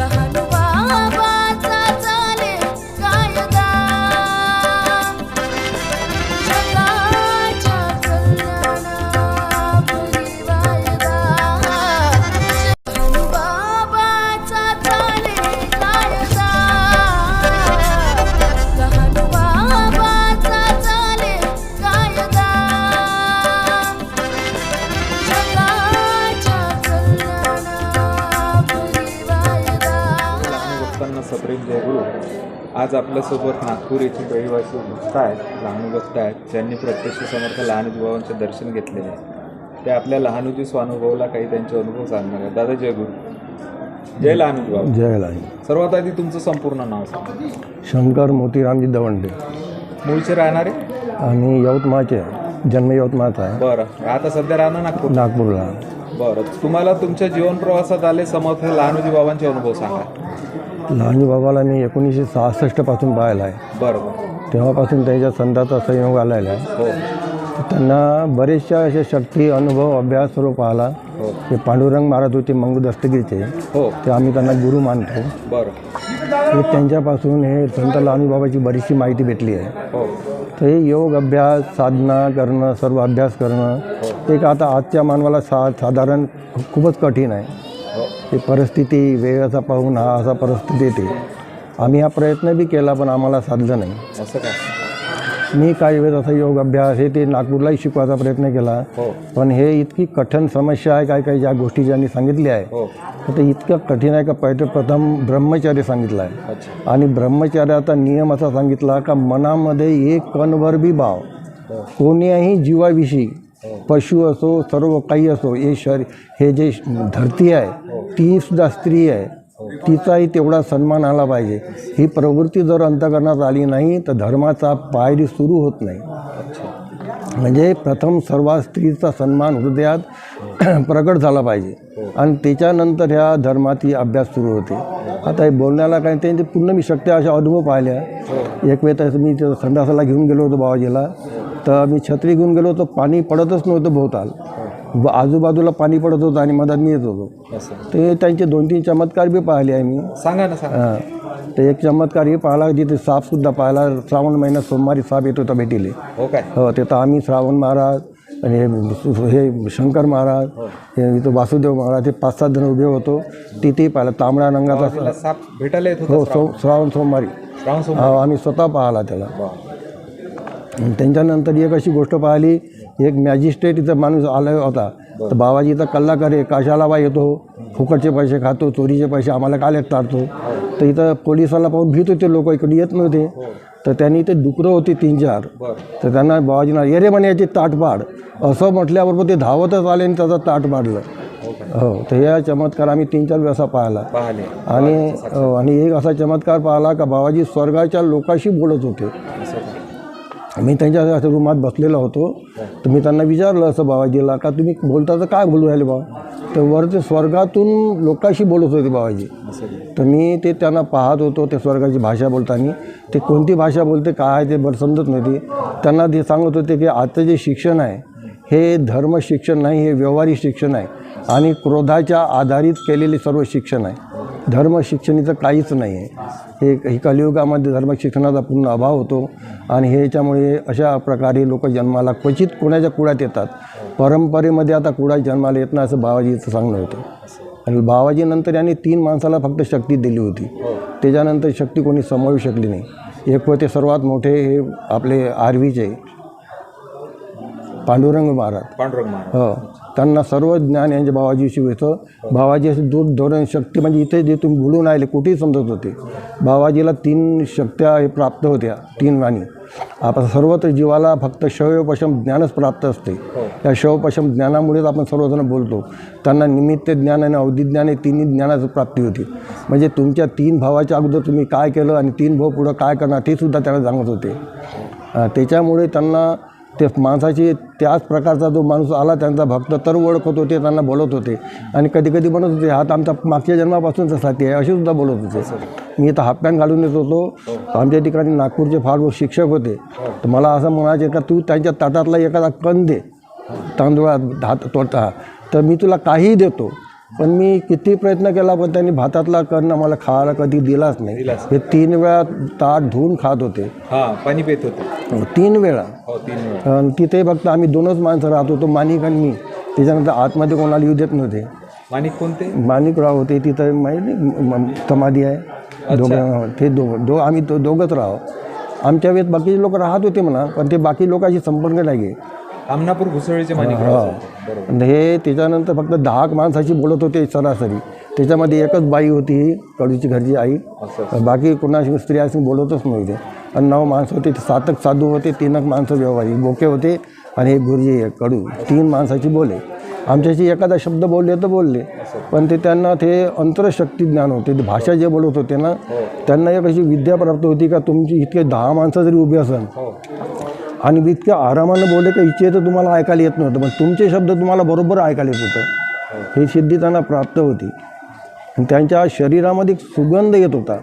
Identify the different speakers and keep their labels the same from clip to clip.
Speaker 1: लहान
Speaker 2: आज आपल्यासोबत नागपूर येथील रहिवासी भक्त आहेत. लहानू भक्त आहेत. ज्यांनी प्रत्यक्ष समर्थ लहानूजी बाबांचे दर्शन घेतलेले आहे. ते आपल्या लहानूजी स्वानुभवला काही त्यांचे अनुभव सांगणार आहेत. दादा जयगुरु जय लहानूजी बाबा.
Speaker 3: जयलाई
Speaker 2: सर्वात आधी तुमचं संपूर्ण नाव सांगा.
Speaker 3: शंकर मोतीरामजी दवंडे.
Speaker 2: मूळचे राहणारे?
Speaker 3: आम्ही यवतमाळचे आहे जन्म यवतमाळचा आहे.
Speaker 2: बरं. आता सध्या राहणार नागपूर
Speaker 3: नागपूरला.
Speaker 2: बरं. तुम्हाला तुमच्या जीवन प्रवासात आले समर्थ लहानूजी बाबांचे अनुभव सांगा.
Speaker 3: लहानजी बाबाला मी एकोणीसशे सहासष्टपासून पाहिला आहे.
Speaker 2: बरं बरं
Speaker 3: तेव्हापासून त्यांच्या संताचा संयोग आलेला आहे.
Speaker 2: हो.
Speaker 3: त्यांना बरेचशा असे शक्ती अनुभव अभ्यास सर्व पाहिला
Speaker 2: हो.
Speaker 3: ते पांडुरंग महाराज होते मंगू दस्तगिरीचे
Speaker 2: हो.
Speaker 3: ते आम्ही त्यांना गुरु मानतो.
Speaker 2: बरं.
Speaker 3: हे त्यांच्यापासून हे संत लहानजी बाबाची बरीचशी माहिती भेटली आहे.
Speaker 2: हो.
Speaker 3: तर हे योग अभ्यास साधना करणं सर्व अभ्यास करणं एक आता आजच्या मानवाला सा साधारण खूपच कठीण आहे.
Speaker 2: हो
Speaker 3: ही परिस्थिती वेळ असा पाहून हा असा परिस्थिती येते. आम्ही हा प्रयत्न बी केला पण आम्हाला साधलं नाही.
Speaker 2: असं काय
Speaker 3: मी काही वेळेस असा योग अभ्यास हे ते नागपूरलाही शिकवायचा प्रयत्न केला.
Speaker 2: हो.
Speaker 3: पण हे इतकी कठीण समस्या आहे काय काही ज्या गोष्टी ज्यांनी सांगितल्या आहे
Speaker 2: हो.
Speaker 3: तर ते इतकं कठीण आहे का? पहिले प्रथम ब्रह्मचर्य सांगितलं आहे. आणि ब्रह्मचर्याचा नियम असा सांगितला का मनामध्ये एक कणभर बी भाव.
Speaker 2: हो.
Speaker 3: कोण्याही जीवाविषयी पशु असो सर्व काही असो हे शरीर हे जे धरती आहे ती सुद्धा स्त्री आहे. तिचाही तेवढा सन्मान आला पाहिजे. ही प्रवृत्ती जर अंतकरणात आली नाही तर धर्माचा पायरी सुरू होत नाही. म्हणजे प्रथम सर्वात स्त्रीचा सन्मान हृदयात प्रकट झाला पाहिजे. आणि त्याच्यानंतर ह्या धर्माची अभ्यास सुरू होते. आता हे बोलण्याला काय त्यांचे पूर्ण मी शक्य अशा अनुभव पाहिल्या. एक वेळ तसं मी संडासाला घेऊन गेलो होतो बाबाजीला. तर मी छत्री घेऊन गेलो होतो पाणी पडतच नव्हतं भोवताल आजूबाजूला पाणी पडत होतं आणि मधात मी येत होतो. ते त्यांचे दोन तीन चमत्कार बी पाहिले आहे मी
Speaker 2: सांगा ना सांगा.
Speaker 3: हां. ते एक चमत्कार हे पाहिला जिथे सापसुद्धा पाहिला. श्रावण महिन्यात सोमवारी साप येत होता भेटीले.
Speaker 2: हो काय?
Speaker 3: हो ते तर आम्ही श्रावण महाराज आणि हे हे शंकर महाराज हे. इथं वासुदेव महाराज हे पाच सात जण उभे होतो. तिथेही पाहिलं तांबड्या रंगाचा
Speaker 2: साप भेटायला
Speaker 3: हो सो श्रावण सोमवारी.
Speaker 2: श्रावण
Speaker 3: हो आम्ही स्वतः पाहिला त्याला. त्यांच्यानंतर एक अशी गोष्ट पाहिली एक मॅजिस्ट्रेट इथं माणूस आला होता. तर बाबाजी इथं कल्ला करे कशाला बा येतो फुकटचे पैसे खातो चोरीचे पैसे आम्हाला काल टाळतो तर इथं पोलिसाला पाहून भीत होते लोक इकडे येत नव्हते. तर त्यांनी इथे डुकरं होती तीन चार. तर त्यांना बाबाजीना ये रे म्हणे याची ताट पाड असं म्हटल्याबरोबर ते धावतच आले आणि त्याचं ताट पाडलं.
Speaker 2: हो
Speaker 3: तर या चमत्कार आम्ही तीन चार वेळा पाहिला.
Speaker 2: पाहिले.
Speaker 3: आणि हो, आणि एक असा चमत्कार पाहिला का बाबाजी स्वर्गाच्या लोकांशी बोलत होते.
Speaker 2: आम्ही
Speaker 3: मी त्यांच्या असं रूमात बसलेला होतो. तर मी त्यांना विचारलं असं बाबाजीला का तुम्ही बोलता तर काय बोलू राहिले बाबा तर वर ते स्वर्गातून लोकांशी बोलत होते बाबाजी. तर मी ते त्यांना पाहत होतो ते स्वर्गाची भाषा बोलताना. ते कोणती भाषा बोलते काय आहे ते बरं समजत नव्हती. त्यांना ते सांगत होते की आजचं जे शिक्षण आहे हे धर्म शिक्षण नाही हे व्यवहारिक शिक्षण आहे. आणि क्रोधाच्या आधारित केलेले सर्व शिक्षण आहे. धर्म शिक्षणाचं काहीच नाही आहे. हे ही कलियुगामध्ये धर्म शिक्षणाचा पूर्ण अभाव होतो आणि ह्याच्यामुळे अशा प्रकारे लोक जन्माला क्वचित कोणाच्या कुळात येतात. परंपरेमध्ये आता कुळात जन्माला येत नाही असं बाबाजीचं सांगणं होतं. आणि बाबाजीनंतर यांनी तीन माणसाला फक्त शक्ती दिली होती. त्याच्यानंतर शक्ती कोणी सांभाळू शकली नाही. एक होते सर्वात मोठे हे आपले आर्वीचे. पांडुरंग महाराज.
Speaker 2: पांडुरंग महाराज.
Speaker 3: हो. त्यांना सर्व ज्ञान यांच्या बाबाजीशी होतं बाबाजी असे दूर धोरण शक्ती म्हणजे इथे जे तुम्ही बोलून आले कुठेही समजत होते. बाबाजीला तीन शक्त्या हे प्राप्त होत्या तीन वाणी. आपण सर्वत्र जीवाला फक्त शवपशम ज्ञानच प्राप्त असते. त्या शवपशम ज्ञानामुळेच आपण सर्वजण बोलतो. त्यांना निमित्त ज्ञान आणि अवधी ज्ञान हे तिन्ही ज्ञानाची प्राप्ती होती. म्हणजे तुमच्या तीन भावाच्या अगोदर तुम्ही काय केलं आणि तीन भाऊ पुढं काय करणार ते सुद्धा त्यांना सांगत होते. त्याच्यामुळे त्यांना ते माणसाची त्याच प्रकारचा जो माणूस आला त्यांचा भक्त तर ओळखत होते त्यांना बोलत होते. आणि कधी कधी म्हणत होते हा आमचा मागच्या जन्मापासूनचा साथी आहे असे सुद्धा बोलत होते. मी इथं हाफ पॅन्ट घालून येत होतो. आमच्या ठिकाणी नागपूरचे फार शिक्षक होते. तर मला असं म्हणायचे का तू त्यांच्या ताटातला एखादा कण दे तांदूळात हात तोटा तर मी तुला काहीही देतो. पण मी किती प्रयत्न केला पण त्यांनी भातातला कर्ण मला खायला कधी दिलाच नाही.
Speaker 2: दिलाच
Speaker 3: हे तीन वेळा ताट धुवून खात होते.
Speaker 2: हा पाणी पित होते.
Speaker 3: हो, तीन वेळा.
Speaker 2: हो तीन वेळा.
Speaker 3: अन् तिथे फक्त आम्ही दोनच माणसं राहत होतो माणिक आणि मी. त्याच्यानंतर आतमध्ये कोणाला येऊ देत नव्हते.
Speaker 2: माणिक कोणते?
Speaker 3: माणिकराव होते तिथं माहिती म- म- समाधी आहे. दोघं ते दो दो आम्ही तो दोघंच राहो. आमच्या वेळेत बाकीचे लोक राहत होते म्हणा पण ते बाकी लोकांशी संपर्क नाही गे
Speaker 2: आमनापूर घुसळीचे बरोबर.
Speaker 3: आणि हे त्याच्यानंतर फक्त दहा माणसाशी बोलत होते सरासरी. त्याच्यामध्ये एकच बाई होती ही कडूची घरची आई.
Speaker 2: असं
Speaker 3: बाकी कोणाशी स्त्रियाशी बोलतच नव्हते. आणि नऊ माणसं होते ते सातक साधू होते तीनक माणसं व्यवहारी बोके होते आणि एक गुरुजी एक कडू. तीन माणसाची बोले. आमच्याशी एखादा शब्द बोलले तर बोलले. पण ते त्यांना ते अंतरशक्ती ज्ञान होते. ते भाषा जे बोलत होते ना त्यांना एक अशी विद्या प्राप्त होती का तुमची इतके दहा माणसं जरी उभी असेल
Speaker 2: हो.
Speaker 3: आणि इतक्या आरामानं बोलले का इच्छे तर तुम्हाला ऐकायला येत नव्हतं पण तुमचे शब्द तुम्हाला बरोबर ऐकायला येत होतं. ही सिद्धी त्यांना प्राप्त होती. आणि त्यांच्या शरीरामध्ये एक सुगंध येत होता.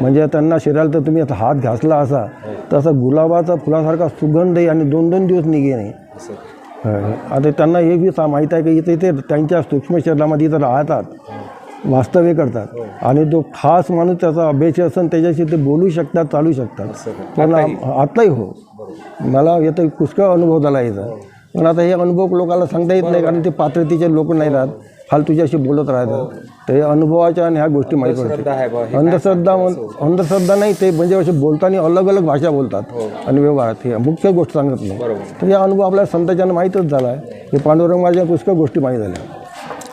Speaker 3: म्हणजे त्यांना शरीराला तर तुम्ही आता हात घासला असा तसा गुलाबाचा फुलासारखा सुगंध आणि दोन दोन दिवस निघे नाही. आता त्यांना हे बी माहीत आहे की इथे इथे त्यांच्या सूक्ष्म शरीरामध्ये इथं राहतात वास्तव्य करतात. आणि तो खास माणूस त्याचा अभ्यास असेल त्याच्याशी ते बोलू शकतात चालू शकतात. पण आताही हो. मला येतं पुष्कळ अनुभव झाला याचा पण आता हे अनुभव लोकांना सांगता येत नाही कारण ते पात्रतेचे लोक नाही राहत फाल तुझ्याशी बोलत राहतात. तर हे अनुभवाच्या आणि ह्या गोष्टी माहीत पडतात
Speaker 2: हे
Speaker 3: अंधश्रद्धा म्हण- अंधश्रद्धा नाही ते म्हणजे असे बोलताना अलग अलग भाषा बोलतात आणि व्यवहारात. हे मुख्य गोष्ट सांगत नाही. तर हा अनुभव आपल्या संतांना माहीतच झाला आहे. हे पांडुरंग माझ्या पुष्कळ गोष्टी माहीत झाल्या.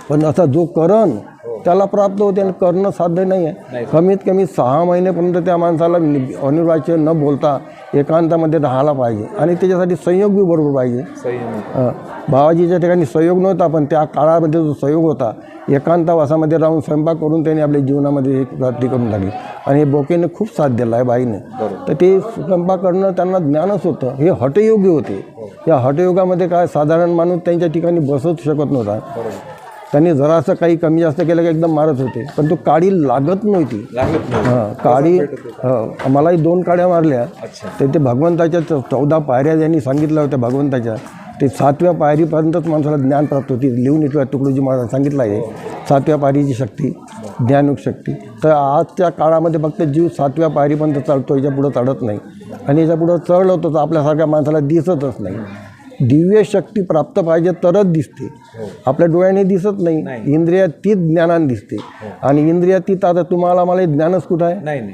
Speaker 3: पण असा जो करण त्याला प्राप्त होते आणि करणं साध्य नाही. आहे कमीत कमी सहा महिनेपर्यंत त्या माणसाला नि- अनिर्वाच्य न बोलता एकांतामध्ये राहायला पाहिजे. आणि त्याच्यासाठी संयोग बी बरोबर पाहिजे. बाबाजीच्या ठिकाणी सहयोग नव्हता पण त्या काळामध्ये जो सहयोग होता एकांतवासामध्ये राहून स्वयंपाक करून त्यांनी आपल्या जीवनामध्ये एक प्राप्ती करून टाकली. आणि हे बोकेने खूप साथ दिला आहे बाईने. तर ते स्वयंपाक करणं त्यांना ज्ञानच होतं. हे हटयोगी होते. या हटयोगामध्ये काय साधारण माणूस त्यांच्या ठिकाणी बसत शकत नव्हता. त्यांनी जरासं काही कमी जास्त केलं की एकदम मारत होते. पण तो काडी लागत नव्हती.
Speaker 2: लागत नाही
Speaker 3: हां काडी हं, मलाही दोन काड्या मारल्या.
Speaker 2: अच्छा.
Speaker 3: तर ते भगवंताच्या चौ- चौदा पायऱ्या ज्यांनी सांगितल्या होत्या भगवंताच्या ते सातव्या पायरीपर्यंतच माणसाला ज्ञान प्राप्त होती. लिहून इथल्या तुकडोजी महाराज सांगितलं आहे सातव्या पायरीची शक्ती ज्ञानयुग शक्ती. तर आजच्या काळामध्ये फक्त जीव सातव्या पायरीपर्यंत चालतो याच्या पुढं चढत नाही. आणि याच्या पुढं चढलं होतं तर आपल्यासारख्या माणसाला दिसतच नाही. दिव्य शक्ती प्राप्त पाहिजे तरच दिसते. आपल्या डोळ्याने दिसत नाही इंद्रियातीत ज्ञानाने दिसते. आणि इंद्रियातीत आता तुम्हाला मला हे ज्ञानच कुठं आहे?
Speaker 2: नाही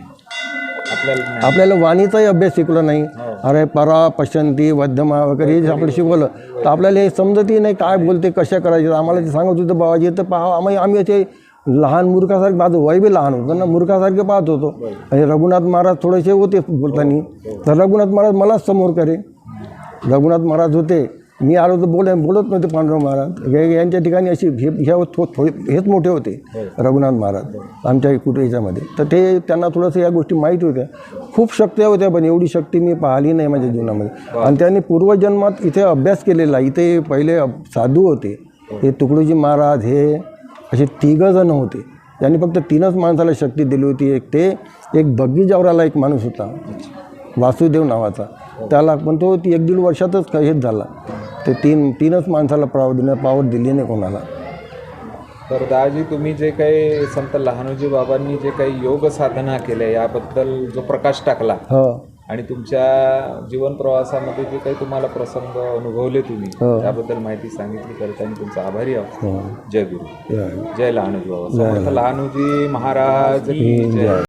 Speaker 2: आपल्याला
Speaker 3: वाणीचाही अभ्यास शिकलो नाही. अरे परा पशंती वध्यमा वगैरे हे जे आपण शिकवलं तर आपल्याला हे समजतही नाही काय बोलते कशा करायचे आम्हाला ते सांगत होतं बाबाजी तर पहा आम्ही आम्ही ते लहान मूर्खासारखे माझं वय बी लहान होतं ना मूर्खासारखे पाहत होतो. आणि रघुनाथ महाराज थोडेसे होते बोलताना. तर रघुनाथ महाराज मलाच समोर करे. रघुनाथ महाराज होते. मी आलो तर बोल बोलत नव्हते पांडुरंग महाराज. यांच्या ठिकाणी अशी हे ह्या थोडे हेच मोठे होते रघुनाथ महाराज आमच्या कुठे याच्यामध्ये. तर ते त्यांना थोडंसं या गोष्टी माहीत होत्या. खूप शक्त्या होत्या पण एवढी शक्ती मी पाहिली नाही माझ्या जीवनामध्ये. आणि त्यांनी पूर्वजन्मात इथे अभ्यास केलेला. इथे पहिले साधू होते. हे तुकडोजी महाराज हे असे तिघं जण होते. त्यांनी फक्त तीनच माणसाला शक्ती दिली होती. एक ते एक बग्गी जावराला एक माणूस होता. वासुदेव नावाचा. त्याला पण तो ती एक दीड वर्षातच हेच झाला. ते तीन तीनच माणसाला पावर दिल्या पावर दिली नाही कोणाला.
Speaker 2: तर दाजी तुम्ही जे काही संत लहानोजी बाबांनी जे काही योग साधना केल्या याबद्दल जो प्रकाश टाकला
Speaker 3: हो.
Speaker 2: आणि तुमच्या जीवन प्रवासामध्ये जे काही तुम्हाला प्रसंग अनुभवले तुम्ही त्याबद्दल माहिती सांगितली करता आणि तुमचा आभारी आहोत.
Speaker 3: हो.
Speaker 2: जय गुरु. जय. लहानोजी बाबा. समर्थ लहानोजी महाराज की जय.